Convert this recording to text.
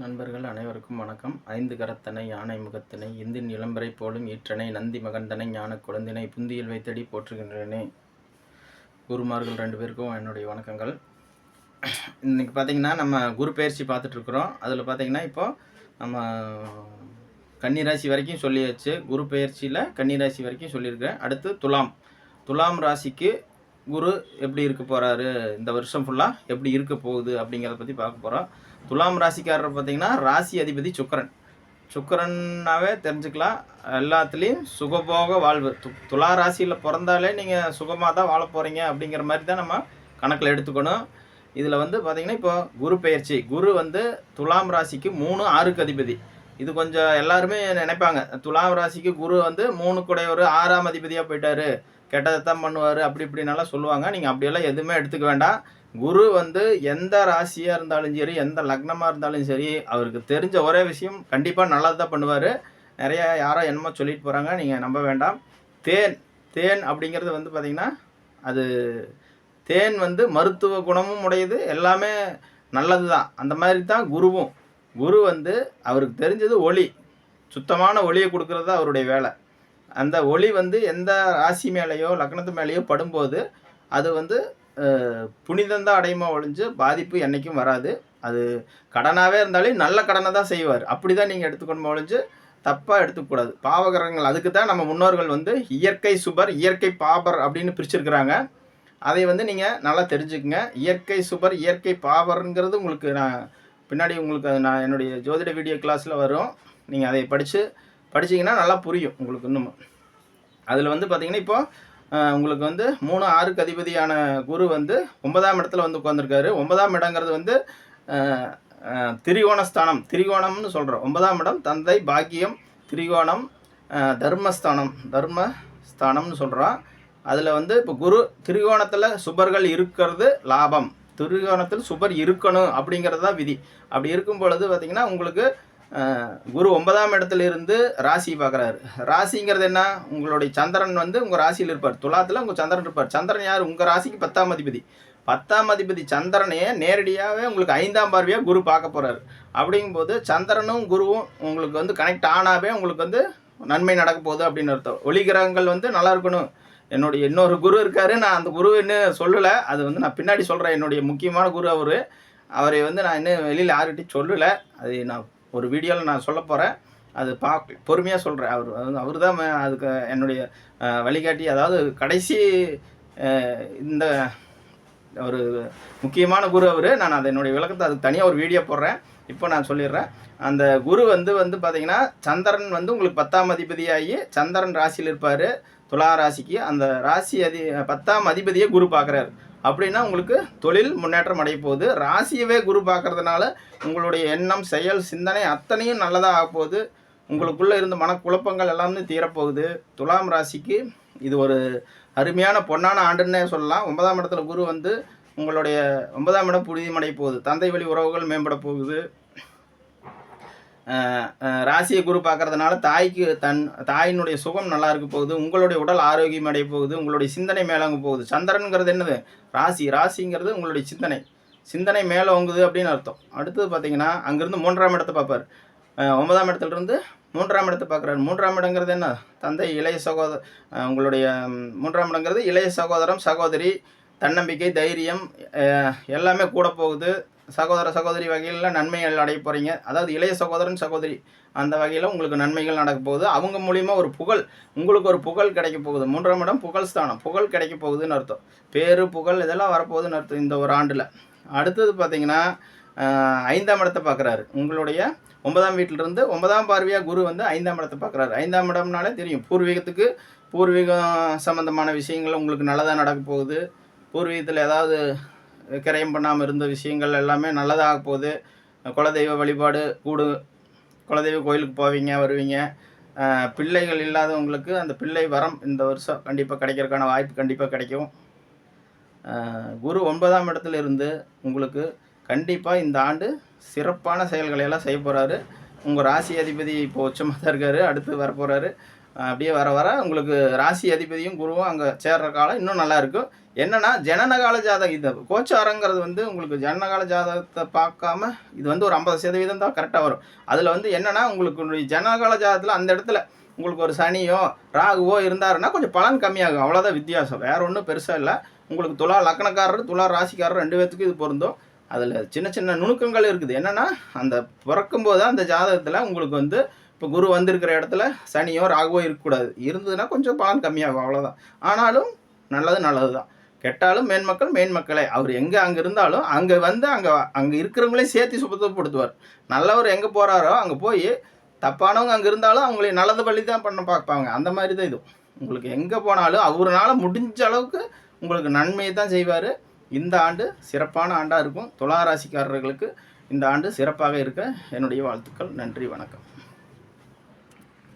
நண்பர்கள் அனைவருக்கும் வணக்கம். ஐந்து கரத்தனை யானை முகத்தினை இந்தின் இளம்பரை போலும் ஈற்றனை நந்தி மகந்தனை ஞான குழந்தினை புந்தியில் வைத்தடி போற்றுகின்றனே. குருமார்கள் ரெண்டு பேருக்கும் என்னுடைய வணக்கங்கள். இன்றைக்கி பார்த்தீங்கன்னா நம்ம குரு பயிற்சி பார்த்துட்ருக்குறோம். அதில் பார்த்திங்கன்னா இப்போது நம்ம கன்னிராசி வரைக்கும் சொல்லியாச்சு குரு பயிற்சியில் கன்னிராசி வரைக்கும் சொல்லியிருக்கேன். அடுத்து துலாம். துலாம் ராசிக்கு குரு எப்படி இருக்க போகிறாரு இந்த வருஷம் ஃபுல்லாக எப்படி இருக்க போகுது அப்படிங்கிறத பற்றி பார்க்க போகிறோம் துலாம் ராசிக்காரர் பார்த்தீங்கன்னா ராசி அதிபதி சுக்கரன். சுக்கரன்னாவே தெரிஞ்சுக்கலாம். எல்லாத்துலேயும் சுகபோக வாழ்வு. து துலா ராசியில் பிறந்தாலே நீங்கள் சுகமாக தான் வாழ போகிறீங்க அப்படிங்கிற மாதிரி தான் நம்ம கணக்கில் எடுத்துக்கணும். இதில் வந்து பார்த்தீங்கன்னா இப்போ குரு பெயர்ச்சி. குரு வந்து துலாம் ராசிக்கு மூணு ஆறுக்கு அதிபதி. இது கொஞ்சம் எல்லாருமே நினைப்பாங்க. துலாம் ராசிக்கு குரு வந்து மூணு கூடையவர் ஆறாம் அதிபதியாக போயிட்டாரு. கெட்டதை தான் பண்ணுவார் அப்படி இப்படின்னாலாம் சொல்லுவாங்க. நீங்கள் அப்படியெல்லாம் எதுவுமே எடுத்துக்க வேண்டாம். குரு வந்து எந்த ராசியாக இருந்தாலும் சரி எந்த லக்னமாக இருந்தாலும் சரி அவருக்கு தெரிஞ்ச ஒரே விஷயம் கண்டிப்பாக நல்லது தான் பண்ணுவார். நிறையா யாரோ என்னமோ சொல்லிட்டு போகிறாங்க நீங்கள் நம்ப வேண்டாம். தேன் தேன் அப்படிங்கிறது வந்து பார்த்திங்கன்னா அது தேன் வந்து மருத்துவ குணமும் உடையது எல்லாமே நல்லது தான் அந்த மாதிரி தான் குருவும். குரு வந்து அவருக்கு தெரிஞ்சது ஒளி. சுத்தமான ஒளியை கொடுக்கறது தான் அவருடைய வேலை. அந்த ஒளி வந்து எந்த ராசி மேலேயோ லக்னத்து மேலேயோ படும்போது அது வந்து புனிதந்தான் அடையுமா ஒழிஞ்சு பாதிப்பு என்றைக்கும் வராது. அது கடனாகவே இருந்தாலே நல்ல கடனை தான் செய்வார். அப்படி தான் நீங்கள் எடுத்துக்கணுமா ஒழிஞ்சு தப்பாக எடுத்துக்கூடாது. பாவகரங்கள் அதுக்கு தான் நம்ம முன்னோர்கள் வந்து இயற்கை சுபர் இயற்கை பாபர் அப்படின்னு பிரிச்சிருக்கிறாங்க. அதை வந்து நீங்கள் நல்லா தெரிஞ்சுக்குங்க. இயற்கை சுபர் இயற்கை பாவர்ங்கிறது உங்களுக்கு நான் பின்னாடி உங்களுக்கு அது நான் என்னுடைய ஜோதிட வீடியோ கிளாஸில் வரும். நீங்கள் அதை படித்து படிச்சிங்கன்னா நல்லா புரியும் உங்களுக்கு இன்னும். அதில் வந்து பார்த்தீங்கன்னா இப்போ உங்களுக்கு வந்து மூணு ஆறுக்கு அதிபதியான குரு வந்து ஒன்பதாம் இடத்துல வந்து உட்காந்துருக்காரு ஒன்பதாம் இடங்கிறது வந்து திரிகோணஸ்தானம். திரிகோணம்னு சொல்கிறோம் ஒன்பதாம் இடம் தந்தை பாக்கியம் திரிகோணம் தர்மஸ்தானம். தர்மஸ்தானம்னு சொல்கிறோம் அதில் வந்து இப்போ குரு திரிகோணத்தில் சுபர்கள் இருக்கிறது லாபம். திரிகோணத்தில் சுபர் இருக்கணும் அப்படிங்கிறது தான் விதி. அப்படி இருக்கும் பொழுது பார்த்திங்கன்னா உங்களுக்கு குரு ஒன்பதாம் இடத்துல இருந்து ராசி பார்க்குறாரு. ராசிங்கிறது என்ன? உங்களுடைய சந்திரன் வந்து உங்கள் ராசியில் இருப்பார். துலாத்தில் உங்கள் சந்திரன் இருப்பார். சந்திரன் யார்? உங்கள் ராசிக்கு பத்தாம் அதிபதி. பத்தாம் அதிபதி சந்திரனையே நேரடியாகவே உங்களுக்கு ஐந்தாம் பார்வையாக குரு பார்க்க போகிறாரு அப்படிங்கும்போது சந்திரனும் குருவும் உங்களுக்கு வந்து கனெக்ட் ஆனாவே உங்களுக்கு வந்து நன்மை நடக்க போகுது அப்படின்னு அர்த்தம். ஒளி கிரகங்கள் வந்து நல்லா இருக்கணும். என்னுடைய இன்னொரு குரு இருக்காரு. நான் அந்த குரு இன்னும் சொல்லலை. அது வந்து நான் பின்னாடி சொல்கிறேன் என்னுடைய முக்கியமான குரு அவர். அவரை வந்து நான் இன்னும் வெளியில் யார்கிட்டையும் சொல்லலை. அது நான் ஒரு வீடியோவில் நான் சொல்ல போகிறேன் அது பார்க்க பொறுமையாக சொல்கிறேன் அவர் அவர் தான் அதுக்கு என்னுடைய வழிகாட்டி. அதாவது கடைசி இந்த ஒரு முக்கியமான குரு அவர். நான் அதை என்னுடைய விளக்கத்தை அதுக்கு தனியாக ஒரு வீடியோ போடுறேன். இப்போ நான் சொல்லிடுறேன். அந்த குரு வந்து வந்து பார்த்தீங்கன்னா சந்திரன் வந்து உங்களுக்கு பத்தாம் அதிபதியாகி சந்திரன் ராசியில் இருப்பார். துலா ராசிக்கு அந்த ராசி அதி பத்தாம் அதிபதியை குரு பார்க்குறாரு அப்படின்னா உங்களுக்கு தொழில் முன்னேற்றம் அடைய போகுது. ராசியவே குரு பார்க்குறதுனால உங்களுடைய எண்ணம் செயல் சிந்தனை அத்தனையும் நல்லதாக ஆக போகுது. உங்களுக்குள்ளே இருந்த மனக்குழப்பங்கள் எல்லாமே தீரப்போகுது. துலாம் ராசிக்கு இது ஒரு அருமையான பொன்னான ஆண்டுன்னே சொல்லலாம். ஒன்பதாம் இடத்துல குரு வந்து உங்களுடைய ஒன்பதாம் இடம் புனிதமடைய போகுது. தந்தை வழி உறவுகள் மேம்பட போகுது. ராசியை குரு பார்க்கறதுனால தாய்க்கு தன் தாயினுடைய சுகம் நல்லா இருக்க போகுது உங்களுடைய உடல் ஆரோக்கியம் அடைய போகுது உங்களுடைய சிந்தனை மேலோங்க போகுது. சந்திரனுங்கிறது என்னது? ராசி. ராசிங்கிறது உங்களுடைய சிந்தனை. சிந்தனை மேலே ஓங்குது அப்படின்னு அர்த்தம். அடுத்தது பார்த்தீங்கன்னா அங்கேருந்து மூன்றாம் இடத்தை பார்ப்பார். ஒன்பதாம் இடத்துலேருந்து மூன்றாம் இடத்தை பார்க்குறாரு. மூன்றாம் இடங்கிறது என்ன? தந்தை இளைய சகோதர உங்களுடைய மூன்றாம் இடங்கிறது இளைய சகோதரம் சகோதரி தன்னம்பிக்கை தைரியம் எல்லாமே கூட போகுது. சகோதர சகோதரி வகையில் நன்மைகள் அடைய போகிறீங்க அதாவது இளைய சகோதரன் சகோதரி அந்த வகையில் உங்களுக்கு நன்மைகள் நடக்க போகுது. அவங்க மூலிமா ஒரு புகழ் உங்களுக்கு ஒரு புகழ் கிடைக்க போகுது. மூன்றாம் இடம் புகழ் ஸ்தானம். புகழ் கிடைக்க போகுதுன்னு அர்த்தம். பேரு புகழ் இதெல்லாம் வரப்போகுதுன்னு அர்த்தம் இந்த ஒரு ஆண்டில். அடுத்தது பார்த்தீங்கன்னா ஐந்தாம் இடத்தை பார்க்குறாரு உங்களுடைய ஒன்பதாம் வீட்டிலிருந்து ஒன்பதாம் பார்வையாக குரு வந்து ஐந்தாம் இடத்தை பார்க்குறாரு ஐந்தாம் இடம்னாலே தெரியும். பூர்வீகத்துக்கு பூர்வீகம் சம்மந்தமான விஷயங்கள் உங்களுக்கு நல்லதாக நடக்க போகுது. பூர்வீகத்தில் ஏதாவது விக்கிரயம் பண்ணாமல் இருந்த விஷயங்கள் எல்லாமே நல்லதாக போகுது. குலதெய்வ வழிபாடு கூடு குலதெய்வ கோயிலுக்கு போவீங்க வருவீங்க. பிள்ளைகள் இல்லாதவங்களுக்கு அந்த பிள்ளை வரம் இந்த வருஷம் கண்டிப்பாக கிடைக்கிறதுக்கான வாய்ப்பு கண்டிப்பாக கிடைக்கும். குரு ஒன்பதாம் இடத்துல இருந்து உங்களுக்கு கண்டிப்பாக இந்த ஆண்டு சிறப்பான செயல்களை எல்லாம் செய்ய போகிறாரு உங்கள் ராசி அதிபதி இப்போ உச்சமாக தான் இருக்கார் அடுத்து வரப்போகிறாரு அப்படியே வர வர உங்களுக்கு ராசி அதிபதியும் குருவும் அங்கே சேர்ற காலம் இன்னும் நல்லா இருக்கும். என்னன்னா ஜனனகால ஜாதகம். இது கோச்சாரங்கிறது வந்து உங்களுக்கு ஜனனகால ஜாதகத்தை பார்க்காம இது வந்து ஒரு ஐம்பது சதவீதம் தான் கரெக்டாக வரும். அதில் வந்து என்னன்னா உங்களுக்கு ஜனனகால ஜாதகத்தில் அந்த இடத்துல உங்களுக்கு ஒரு சனியோ ராகுவோ இருந்தாருன்னா கொஞ்சம் பலன் கம்மியாகும். அவ்வளோதான் வித்தியாசம். வேற ஒன்றும் பெருசாக இல்லை. உங்களுக்கு துலா லக்கணக்காரர் துலா ராசிக்காரர் ரெண்டு பேர்த்துக்கும் இது பொருந்தும். அதில் சின்ன சின்ன நுணுக்கங்கள் இருக்குது. என்னென்னா அந்த பிறக்கும்போது அந்த ஜாதகத்தில் உங்களுக்கு வந்து இப்போ குரு வந்திருக்கிற இடத்துல சனியோ ராகுவோ இருக்கக்கூடாது. இருந்ததுன்னா கொஞ்சம் பலன் கம்மியாகும் அவ்வளோதான் ஆனாலும் நல்லது நல்லது தான் கெட்டாலும் மேன்மக்கள் மேன்மக்களே அவர் எங்கே அங்கே இருந்தாலும் அங்கே வந்து அங்கே அங்கே இருக்கிறவங்களையும் சேர்த்து சுத்தப்படுத்துவார் நல்லவர் எங்கே போகிறாரோ அங்கே போய் தப்பானவங்க அங்கே இருந்தாலும் அவங்களே நல்லது வழி தான் பண்ண பார்ப்பாங்க. அந்த மாதிரி தான் இது. உங்களுக்கு எங்கே போனாலும் அவரால் முடிஞ்ச அளவுக்கு உங்களுக்கு நன்மையை தான் செய்வார். இந்த ஆண்டு சிறப்பான ஆண்டாக இருக்கும். துலா ராசிக்காரர்களுக்கு இந்த ஆண்டு சிறப்பாக இருக்க என்னுடைய வாழ்த்துக்கள். நன்றி வணக்கம்.